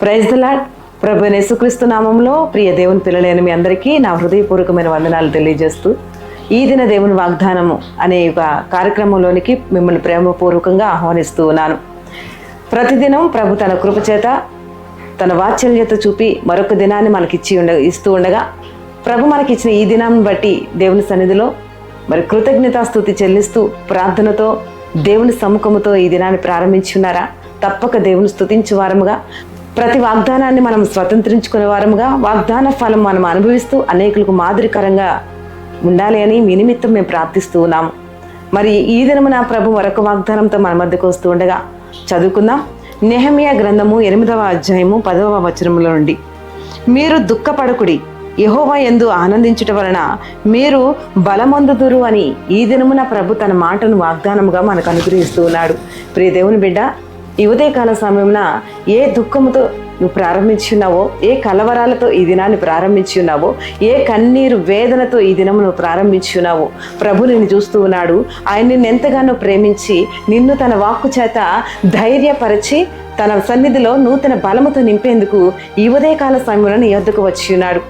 Praise the ప్రభు యేసుక్రీస్తు నామంలో ప్రియ దేవుని పిల్లలైన మీ అందరికీ నా హృదయపూర్వకమైన వందనాలు తెలియజేస్తూ ఈ దిన దేవుని వాగ్దానము అనే ఒక కార్యక్రమంలోనికి మిమ్మల్ని ప్రేమపూర్వకంగా ఆహ్వానిస్తూ ఉన్నాను. ప్రతిదినం ప్రభు తన కృప చేత తన వాత్సల్యత చూపి మరొక దినాన్ని మనకిచ్చి ఉండ ఇస్తూ ఉండగా ప్రభు మనకిచ్చిన ఈ దినాన్ని బట్టి దేవుని సన్నిధిలో మరి కృతజ్ఞతాస్థుతి చెల్లిస్తూ ప్రార్థనతో దేవుని సముఖముతో ఈ దినాన్ని ప్రారంభించి ఉన్నారా? తప్పక దేవుని స్థుతించు వారముగా ప్రతి వాగ్దానాన్ని మనం స్వతంత్రించుకునే వారముగా వాగ్దాన ఫలం మనం అనుభవిస్తూ అనేకులకు మాదిరికరంగా ఉండాలి అని మీ నిమిత్తం మేము ప్రార్థిస్తూ ఉన్నాము మరి ఈ దినమున ప్రభు మరొక వాగ్దానంతో మన మధ్యకు వస్తూ ఉండగా చదువుకుందాం. నెహమియా గ్రంథము ఎనిమిదవ అధ్యాయము పదవ వచనములో నుండి. మీరు దుఃఖపడకుడి యహోవా ఎందు ఆనందించుట వలన మీరు బలమొందుదురు అని ఈ దినమున ప్రభు తన మాటను వాగ్దానముగా మనకు అనుగ్రహిస్తూ ఉన్నాడు. ప్రియదేవుని బిడ్డ ఈ ఉదయకాల సమయంలో ఏ దుఃఖముతో నువ్వు ప్రారంభించి ఉన్నావో ఏ కలవరాలతో ఈ దినాన్ని ప్రారంభించి ఉన్నావో ఏ కన్నీరు వేదనతో ఈ దినం నువ్వు ప్రారంభించి ఉన్నావో ప్రభు నిన్ను చూస్తూ ఉన్నాడు. ఆయన నిన్ను ఎంతగానో ప్రేమించి నిన్ను తన వాక్కు చేత ధైర్యపరిచి తన సన్నిధిలో నూతన బలముతో నింపేందుకు ఈ ఉదయకాల సమయంలో నీ వద్దకు వచ్చి ఉన్నాడు.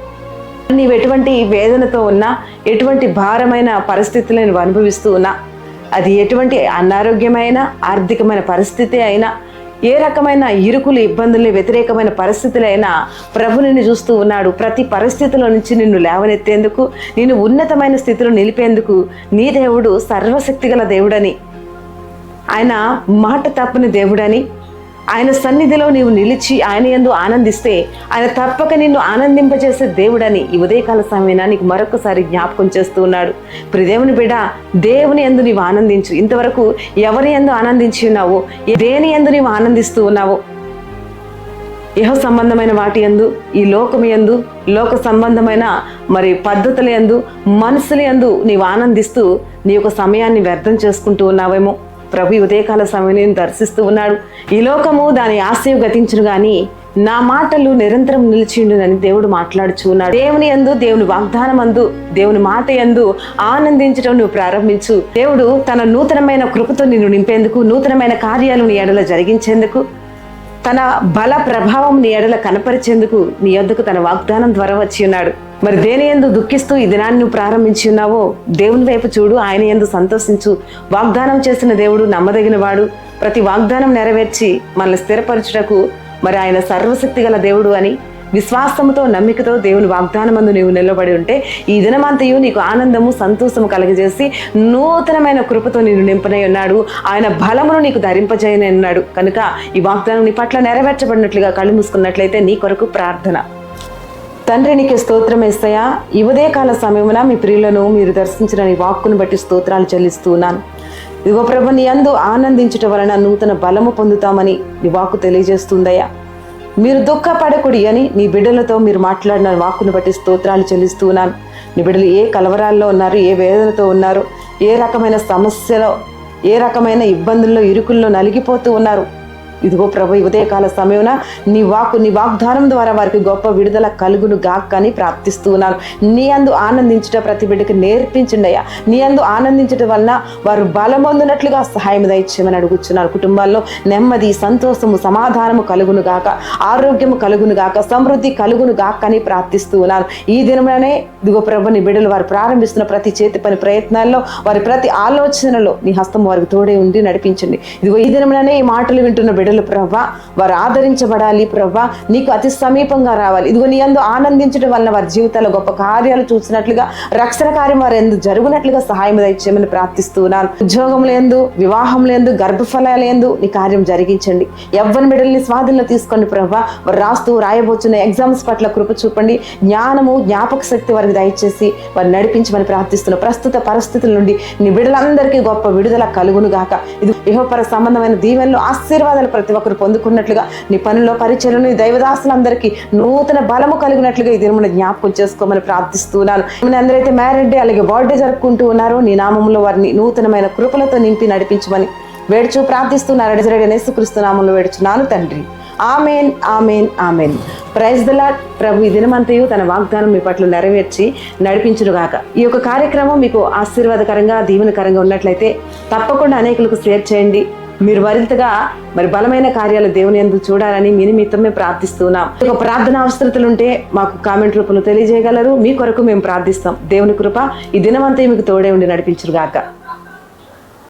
నీవు ఎటువంటి వేదనతో ఉన్నా ఎటువంటి భారమైన పరిస్థితులను నువ్వు అనుభవిస్తూ ఉన్నా అది ఎటువంటి అనారోగ్యమైన ఆర్థికమైన పరిస్థితి అయినా ఏ రకమైన ఇరుకులు ఇబ్బందులు వ్యతిరేకమైన పరిస్థితులైనా ప్రభు నిన్ను చూస్తూ ఉన్నాడు. ప్రతి పరిస్థితిలో నుంచి నిన్ను లేవనెత్తేందుకు నిన్ను ఉన్నతమైన స్థితిలో నిలిపేందుకు నీ దేవుడు సర్వశక్తిగల దేవుడని ఆయన మాట తప్పని దేవుడని ఆయన సన్నిధిలో నీవు నిలిచి ఆయన ఎందు ఆనందిస్తే ఆయన తప్పక నిన్ను ఆనందింపజేసే దేవుడని ఈ ఉదయకాల సమయన నీకు మరొకసారి జ్ఞాపకం చేస్తూ ఉన్నాడు. ప్రదేవుని బిడ్డ దేవుని ఎందు నీవు ఆనందించు. ఇంతవరకు ఎవరి ఎందు ఆనందించి ఉన్నావో దేని ఎందు నీవు ఆనందిస్తూ ఉన్నావో? ఇహ సంబంధమైన వాటి ఎందు ఈ లోకం ఎందు లోక సంబంధమైన మరి పద్ధతుల ఎందు మనసుల ఎందు నీవు ఆనందిస్తూ నీ యొక్క సమయాన్ని వ్యర్థం చేసుకుంటూ ఉన్నావేమో? ప్రభు ఉదయకాల సమయం దర్శిస్తూ ఉన్నాడు. ఈ లోకము దాని ఆశయం గతించును గాని నా మాటలు నిరంతరం నిలిచిండునని దేవుడు మాట్లాడుచు ఉన్నాడు. దేవుని ఎందు దేవుని వాగ్దానం అందు దేవుని మాట ఎందు ఆనందించడం నువ్వు ప్రారంభించు. దేవుడు తన నూతనమైన కృపతో నిన్ను నింపేందుకు నూతనమైన కార్యాలు నీ ఎడల జరిగించేందుకు తన బల ప్రభావం నీ ఎడల కనపరిచేందుకు నీ యొద్దకు తన వాగ్దానం ద్వారా వచ్చి ఉన్నాడు. మరి దేని ఎందు దుఃఖిస్తూ ఈ దినాన్ని నువ్వు ప్రారంభించి ఉన్నావో దేవుని వైపు చూడు ఆయన ఎందు సంతోషించు. వాగ్దానం చేసిన దేవుడు నమ్మదగిన వాడు. ప్రతి వాగ్దానం నెరవేర్చి మనల్ని స్థిరపరచుటకు మరి ఆయన సర్వశక్తి గల దేవుడు అని విశ్వాసముతో నమ్మికతో దేవుని వాగ్దానమందు నీవు నిలబడి ఉంటే ఈ దినమంతయు నీకు ఆనందము సంతోషము కలగజేసి నూతనమైన కృపతో నేను నింపనై ఉన్నాడు. ఆయన బలమును నీకు ధరింపజేయని ఉన్నాడు. కనుక ఈ వాగ్దానం నీ పట్ల నెరవేర్చబడినట్లుగా కళ్ళు మూసుకున్నట్లయితే నీ కొరకు ప్రార్థన. తండ్రి నీకు స్తోత్రం వేస్తాయా ఈ ఉదయకాల సమయమున మీ ప్రియులను మీరు దర్శించిన నీ వాక్కును బట్టి స్తోత్రాలు చెల్లిస్తూ ఉన్నాను ఇదిగో ప్రభు నీ అందు ఆనందించట వలన నూతన బలము పొందుతామని నీ వాక్కు తెలియజేస్తుందయ్యా. మీరు దుఃఖపడకుడి అని నీ బిడ్డలతో మీరు మాట్లాడిన వాక్కును బట్టి స్తోత్రాలు చెల్లిస్తూ ఉన్నాను నీ బిడ్డలు ఏ కలవరాల్లో ఉన్నారు ఏ వేదనతో ఉన్నారు ఏ రకమైన సమస్యలో ఏ రకమైన ఇబ్బందుల్లో ఇరుకుల్లో నలిగిపోతూ ఉన్నారు. ఇదిగో ప్రభు ఉదయకాల సమయమున నీ వాకు నీ వాగ్దానం ద్వారా వారికి గొప్ప విడుదల కలుగును గాక్కని ప్రార్థిస్తూ ఉన్నాను. నీ అందు ఆనందించుట ప్రతి బిడ్డకి నేర్పించండి అయ్యా నీ అందు ఆనందించడం వలన వారు బలమొందినట్లుగా సహాయం దయచేయమని అడుగుచున్నారు. కుటుంబాల్లో నెమ్మది సంతోషము సమాధానము కలుగును గాక ఆరోగ్యము కలుగును గాక సమృద్ధి కలుగును గాక్కని ప్రార్థిస్తూ ఉన్నాను. ఈ దినంలోనే ఇదిగో ప్రభు నీ బిడ్డలు వారు ప్రారంభిస్తున్న ప్రతి చేతి పని ప్రయత్నాల్లో వారి ప్రతి ఆలోచనలో నీ హస్తం వారికి తోడే ఉండి నడిపించండి. ఇదిగో ఈ దినంలోనే ఈ మాటలు వింటున్న బిడ్డ బిడ్డలు ప్రవ్వా వారు ఆదరించబడాలి ప్రవ్వా నీకు అతి సమీపంగా రావాలి. ఇదిగో నీ అందు ఆనందించడం వలన వారి జీవితాల్లో గొప్ప కార్యాలు చూసినట్లుగా రక్షణ కార్యం వారు ఎందు జరుగునట్లుగా సహాయం దయచేయమని ప్రార్థిస్తున్నాను. ఉద్యోగం లేదు వివాహం లేదు ఎందు ఎందు నీ కార్యం జరిగించండి. ఎవ్వరి బిడ్డల్ని స్వాధీనంలో తీసుకోండి ప్రవ్వా. వారు రాస్తూ రాయబోతున్న ఎగ్జామ్స్ పట్ల కృప చూపండి. జ్ఞానము జ్ఞాపక శక్తి వారికి దయచేసి వారు నడిపించమని ప్రార్థిస్తున్న ప్రస్తుత పరిస్థితుల నుండి నీ బిడ్డలందరికీ గొప్ప విడుదల కలుగును గాక ఇది విహోపర సంబంధమైన దీవెనలు ఆశీర్వాదాలు ప్రతి ఒక్కరు పొందుకున్నట్లుగా నీ పనుల్లో పరిచయలను నీ దైవదాసులందరికీ నూతన బలము కలిగినట్లుగా ఈ దినమున జ్ఞాపకం చేసుకోమని ప్రార్థిస్తున్నాను. అందరైతే మ్యారేడ్ డే అలాగే బర్త్డే జరుపుకుంటూ ఉన్నారో. నీ నామంలో వారిని నూతనమైన కృపలతో నింపి నడిపించమని వేడుచు ప్రార్థిస్తున్నారు అడిజరడి నేసుక్రీస్తు వేడుచున్నాను తండ్రి. Amen amen amen. Praise the ప్రభు ఈ దినమంతయు తన వాగ్దానం మీ పట్ల నెరవేర్చి నడిపించునుగాక ఈ యొక్క కార్యక్రమం మీకు ఆశీర్వాదకరంగా దీవెనకరంగా ఉన్నట్లయితే తప్పకుండా అనేకులకు షేర్ చేయండి. మీరు మరింతగా మరి బలమైన కార్యాలు దేవుని ఎందు చూడాలని మీ నిమిత్తమే ప్రార్థిస్తున్నాం ఒక ప్రార్థన అవసరతలు ఉంటే మాకు కామెంట్ రూపంలో తెలియజేయగలరు. మీ కొరకు మేము ప్రార్థిస్తాం. దేవుని కృప ఈ దినమంతా మీకు తోడే ఉండి నడిపించుగాక